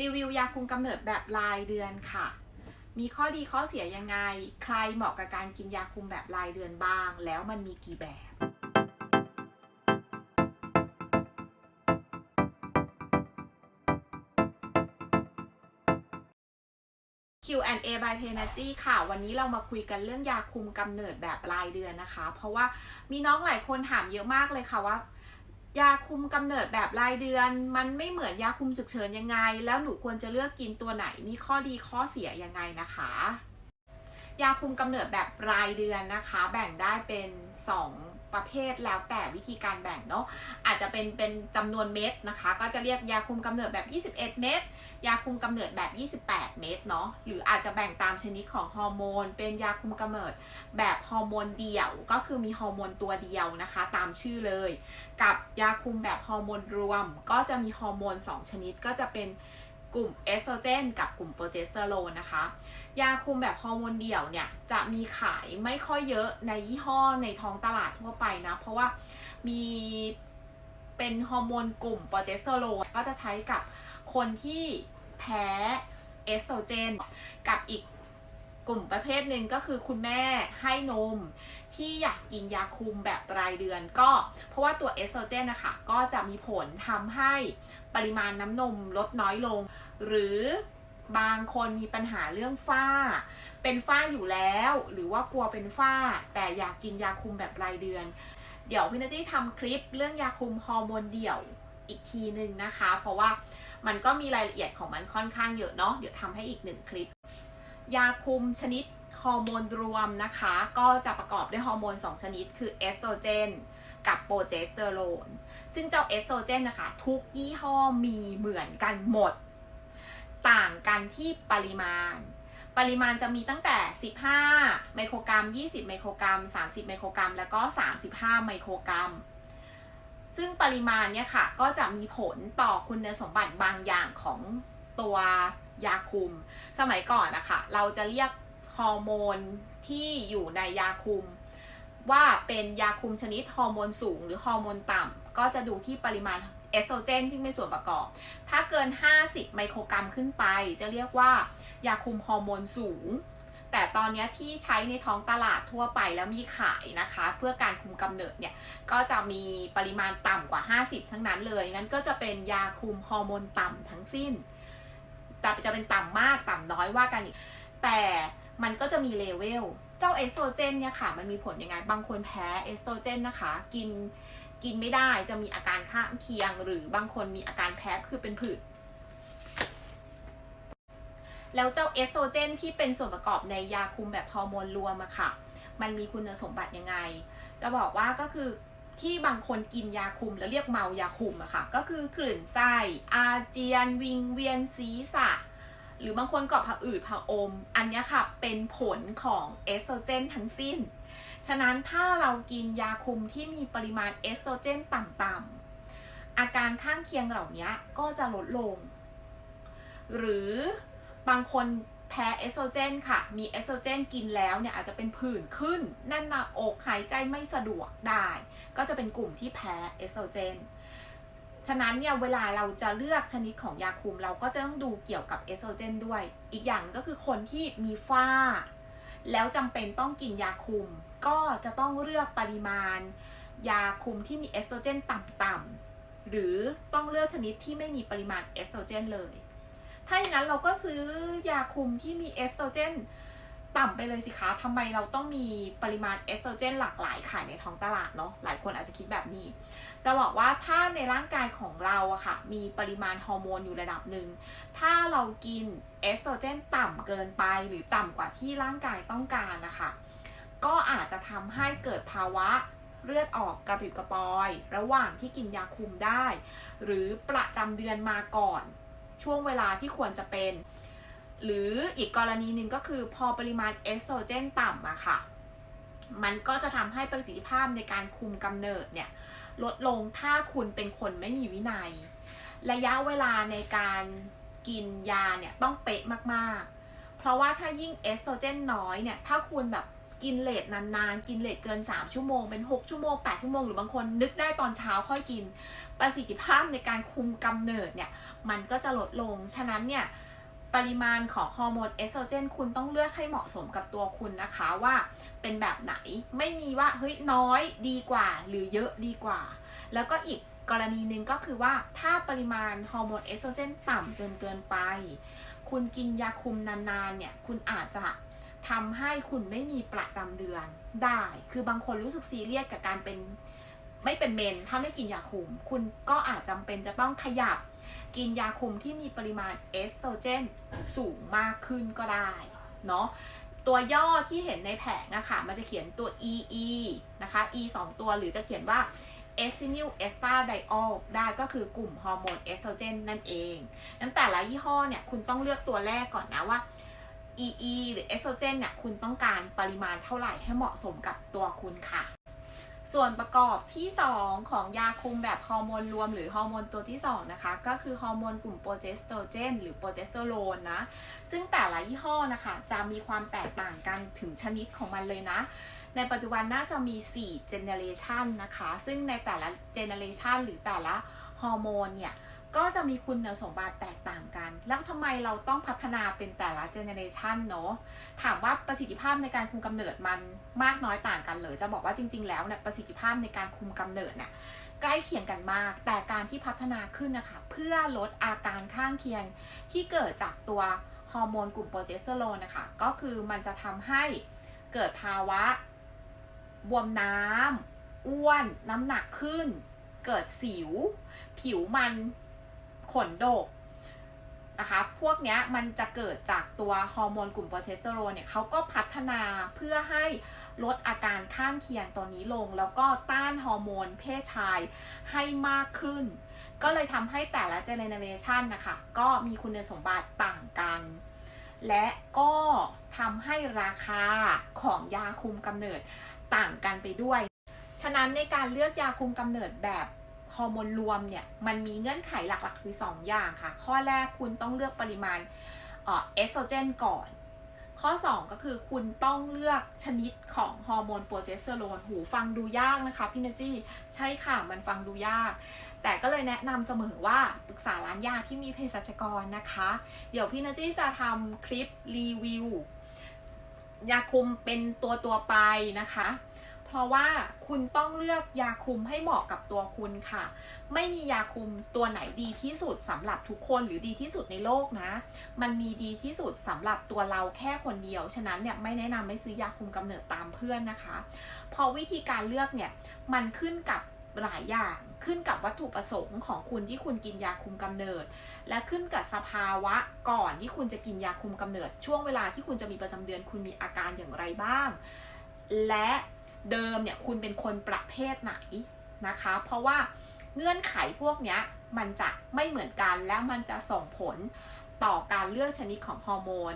รีวิวยาคุมกำเนิดแบบรายเดือนค่ะ มีข้อดีข้อเสียยังไง ใครเหมาะกับการกินยาคุมแบบรายเดือนบ้าง แล้วมันมีกี่แบบ Q&A by p e n a g y ค่ะ วันนี้เรามาคุยกันเรื่องยาคุมกำเนิดแบบรายเดือนนะคะ เพราะว่ามีน้องหลายคนถามเยอะมากเลยค่ะว่า ยาคุมกำเนิดแบบรายเดือน มันไม่เหมือนยาคุมฉุกเฉินยังไง แล้วหนูควรจะเลือกกินตัวไหนมีข้อดีข้อเสียยังไงนะคะ ยาคุมกำเนิดแบบรายเดือนนะคะ แบ่งได้เป็น 2 ประเภทแล้วแต่วิธีการแบ่งเนาะอาจจะเป็นเป็นจำนวนเม็ดนะคะ ก็จะเรียกยาคุมกำเนิดแบบ 21 เม็ดยาคุมกำเนิดแบบ 28 เม็ดเนาะหรืออาจจะแบ่งตามชนิดของฮอร์โมน เป็นยาคุมกำเนิดแบบฮอร์โมนเดี่ยว ก็คือมีฮอร์โมนตัวเดียวนะคะ ตามชื่อเลย กับยาคุมแบบฮอร์โมนรวม ก็จะมีฮอร์โมน 2 ชนิดก็จะเป็น กลุ่มเอสโตรเจนกับกลุ่มโปรเจสเตอโรนนะคะ ยาคุมแบบฮอร์โมนเดี่ยวเนี่ยจะมีขายไม่ค่อยเยอะในยี่ห้อในท้องตลาดทั่วไปนะ เพราะว่ามีเป็นฮอร์โมนกลุ่มโปรเจสเตอโรนก็จะใช้กับคนที่แพ้เอสโตรเจน กับอีก กลุ่มประเภทหนึ่งก็คือคุณแม่ให้นม ที่อยากกินยาคุมแบบรายเดือนก็ เพราะว่าตัวเอสโตรเจนนะคะก็จะมีผลทำให้ปริมาณน้ำนมลดน้อยลง หรือบางคนมีปัญหาเรื่องฝ้า เป็นฝ้าอยู่แล้ว หรือว่ากลัวเป็นฝ้า แต่อยากกินยาคุมแบบรายเดือน เดี๋ยวพี่นาจี้ทำคลิปเรื่องยาคุมฮอร์โมนเดี่ยวอีกทีหนึ่งนะคะ เพราะว่ามันก็มีรายละเอียดของมันค่อนข้างเยอะเนาะเดี๋ยวทำให้อีกหนึ่งคลิป ยาคุมชนิดฮอร์โมนรวมนะคะ ก็จะประกอบด้วยฮอร์โมน 2 ชนิด คือเอสโตรเจนกับโปรเจสเตอโรน ซึ่งเจ้าเอสโตรเจนนะคะ ทุกยี่ห้อมีเหมือนกันหมด ต่างกันที่ปริมาณ ปริมาณจะมีตั้งแต่ 15 ไมโครกรัม 20 ไมโครกรัม 30 ไมโครกรัม แล้วก็ 35 ไมโครกรัม ซึ่งปริมาณเนี่ยค่ะ ก็จะมีผลต่อคุณสมบัติบางอย่างของตัว ยาคุม สมัยก่อนนะคะเราจะเรียกฮอร์โมนที่อยู่ในยาคุม ว่าเป็นยาคุมชนิดฮอร์โมนสูง หรือฮอร์โมนต่ำก็จะดูที่ปริมาณเอสโตรเจนที่มีส่วนประกอบ ถ้าเกิน 50 ไมโครกรัมขึ้นไป จะเรียกว่ายาคุมฮอร์โมนสูง แต่ตอนนี้ที่ใช้ในท้องตลาดทั่วไปแล้วมีขายนะคะ เพื่อการคุมกำเนิดเนี่ย ก็จะมีปริมาณต่ำกว่า 50 ทั้งนั้นเลย งั้นก็จะเป็นยาคุมฮอร์โมนต่ำทั้งสิ้น แต่จะเป็นต่ำมากต่ำน้อยว่ากันอีกแต่มันก็จะมีเลเวล เจ้าเอสโตรเจนเนี่ยค่ะ มันมีผลยังไง บางคนแพ้เอสโตรเจนนะคะ กินกินไม่ได้จะมีอาการข้างเคียง หรือบางคนมีอาการแพ้คือเป็นผื่นแล้วเจ้าเอสโตรเจนที่เป็นส่วนประกอบในยาคุมแบบฮอร์โมนรวมอะค่ะ มันมีคุณสมบัติยังไง จะบอกว่าก็คือ ที่บางคนกินยาคุมแล้วเรียกเมายาคุมอะค่ะ ก็คือกลื่นไส้อาเจียน วิงเวียนศีรษะ หรือบางคนก็ผะอืดผะอม อันนี้ค่ะเป็นผลของเอสโตรเจนทั้งสิ้น ฉะนั้นถ้าเรากินยาคุมที่มีปริมาณเอสโตรเจนต่ำๆอาการข้างเคียงเหล่านี้ก็จะลดลง หรือบางคน แพ้เอสโตรเจนค่ะ มีเอสโตรเจนกินแล้วเนี่ยอาจจะเป็นผื่นขึ้น แน่นหน้าอกหายใจไม่สะดวกได้ ก็จะเป็นกลุ่มที่แพ้เอสโตรเจน ฉะนั้นเนี่ยเวลาเราจะเลือกชนิดของยาคุม เราก็จะต้องดูเกี่ยวกับเอสโตรเจนด้วย อีกอย่างก็คือคนที่มีฝ้า แล้วจำเป็นต้องกินยาคุม ก็จะต้องเลือกปริมาณ ยาคุมที่มีเอสโตรเจนต่ำๆหรือต้องเลือกชนิดที่ไม่มีปริมาณเอสโตรเจนเลย ถ้าอย่างนั้นเราก็ซื้อยาคุมที่มีเอสโตรเจนต่ำไปเลยสิคะทำไมเราต้องมีปริมาณเอสโตรเจนหลากหลายขายในท้องตลาดเนาะ หลายคนอาจจะคิดแบบนี้ จะบอกว่าถ้าในร่างกายของเราอะค่ะ มีปริมาณฮอร์โมนอยู่ระดับหนึ่ง ถ้าเรากินเอสโตรเจนต่ำเกินไปหรือต่ำกว่าที่ร่างกายต้องการนะคะ ก็อาจจะทำให้เกิดภาวะเลือดออกกระปิบกระปอย ระหว่างที่กินยาคุมได้ หรือประจำเดือนมาก่อน ช่วงเวลาที่ควรจะเป็น หรืออีกกรณีหนึ่งก็คือพอปริมาณเอสโตรเจนต่ำอะค่ะ มันก็จะทำให้ประสิทธิภาพในการคุมกำเนิดเนี่ยลดลงถ้าคุณเป็นคนไม่มีวินัย ระยะเวลาในการกินยาเนี่ยต้องเป๊ะมากๆ เพราะว่าถ้ายิ่งเอสโตรเจนน้อยเนี่ย ถ้าคุณแบบ กินเลทนานๆ กินเลทเกิน 3 ชั่วโมง เป็น 6 ชั่วโมง 8 ชั่วโมง หรือบางคนนึกได้ตอนเช้าค่อยกิน ประสิทธิภาพในการคุมกำเนิดเนี่ย มันก็จะลดลง ฉะนั้นเนี่ย ปริมาณของฮอร์โมนเอสโตรเจนคุณต้องเลือกให้เหมาะสมกับตัวคุณนะคะว่าเป็นแบบไหน ไม่มีว่าเฮ้ยน้อยดีกว่า หรือเยอะดีกว่า แล้วก็อีกกรณีหนึ่งก็คือว่าถ้าปริมาณฮอร์โมนเอสโตรเจนต่ำจนเกินไป คุณกินยาคุมนานๆเนี่ย คุณอาจจะ ทำให้คุณไม่มีประจำเดือนได้ คือบางคนรู้สึกซีเรียสกับการเป็นไม่เป็นเมนถ้าไม่กินยาคุม คุณก็อาจจำเป็นจะต้องขยับกินยาคุมที่มีปริมาณเอสโตรเจนสูงมากขึ้นก็ได้เนาะตัวย่อที่เห็นในแผงอะค่ะ มันจะเขียนตัว EE นะคะ E 2 ตัวหรือจะเขียนว่า e s t i n i l e s t a d i o l ได้ก็คือกลุ่มฮอร์โมนเอสโตรเจนนั่นเอง นั้นแต่ละยี่ห้อเนี่ย คุณต้องเลือกตัวแรกก่อนนะว่า EE หรือเอสโตรเจนเนี่ยคุณต้องการปริมาณเท่าไหร่ให้เหมาะสมกับตัวคุณค่ะ ส่วนประกอบที่ 2 ของยาคุมแบบฮอร์โมนรวมหรือฮอร์โมนตัวที่ 2 นะคะ ก็คือฮอร์โมนกลุ่มโปรเจสเตโรเจนหรือโปรเจสเตอโรนนะ ซึ่งแต่ละยี่ห้อนะคะ จะมีความแตกต่างกันถึงชนิดของมันเลยนะในปัจจุบันน่าจะมี 4 generation นะคะ ซึ่งในแต่ละ generation หรือแต่ละฮอร์โมนเนี่ย ก็จะมีคุณสมบัติแตกต่างกัน แล้วทำไมเราต้องพัฒนาเป็นแต่ละเจเนเรชันเนาะ ถามว่าประสิทธิภาพในการคุมกำเนิดมันมากน้อยต่างกันเลยจะบอกว่าจริง ๆ แล้วเนี่ยประสิทธิภาพในการคุมกำเนิดเนี่ยใกล้เคียงกันมาก แต่การที่พัฒนาขึ้นนะคะเพื่อลดอาการข้างเคียงที่เกิดจากตัวฮอร์โมนกลุ่มโปรเจสเตอโรนนะคะ ก็คือมันจะทำให้เกิดภาวะบวมน้ำอ้วน น้ำหนักขึ้น เกิดสิว ผิวมัน ขนโดกนะคะ พวกนี้มันจะเกิดจากตัวฮอร์โมนกลุ่มโปรเจสเตอโรนเนี่ยเขาก็พัฒนาเพื่อให้ลดอาการข้างเคียงตัวนี้ลง แล้วก็ต้านฮอร์โมนเพศชายให้มากขึ้น ก็เลยทำให้แต่ละเจเนเรชันนะคะ ก็มีคุณสมบัติต่างกัน และก็ทำให้ราคาของยาคุมกำเนิดต่างกันไปด้วย ฉะนั้นในการเลือกยาคุมกำเนิดแบบ ฮอร์โมนรวมเนี่ยมันมีเงื่อนไขหลักๆคือ 2 อย่างค่ะ ข้อแรกคุณต้องเลือกปริมาณเอสโตรเจนก่อน ข้อ 2 ก็คือคุณต้องเลือกชนิดของฮอร์โมนโปรเจสเตอโรนหูฟังดูยากนะคะพี่นจี้ใช่ค่ะมันฟังดูยาก แต่ก็เลยแนะนำเสมอว่าปรึกษาร้านยาที่มีเภสัชกรนะคะ เดี๋ยวพี่นจี้จะทำคลิปรีวิวยาคุมเป็นตัวตัวไปนะคะ เพราะว่าคุณต้องเลือกยาคุมให้เหมาะกับตัวคุณค่ะ ไม่มียาคุมตัวไหนดีที่สุดสำหรับทุกคนหรือดีที่สุดในโลกนะ มันมีดีที่สุดสำหรับตัวเราแค่คนเดียว ฉะนั้นเนี่ยไม่แนะนำไม่ซื้อยาคุมกำเนิดตามเพื่อนนะคะเพราะวิธีการเลือกเนี่ยมันขึ้นกับหลายอย่างขึ้นกับวัตถุประสงค์ของคุณที่คุณกินยาคุมกำเนิด และขึ้นกับสภาวะก่อนที่คุณจะกินยาคุมกำเนิด ช่วงเวลาที่คุณจะมีประจำเดือนคุณมีอาการอย่างไรบ้าง และ เดิมเนี่ยคุณเป็นคนประเภทไหนนะคะ เพราะว่าเงื่อนไขพวกเนี้ยมันจะไม่เหมือนกันและมันจะส่งผลต่อการเลือกชนิดของฮอร์โมน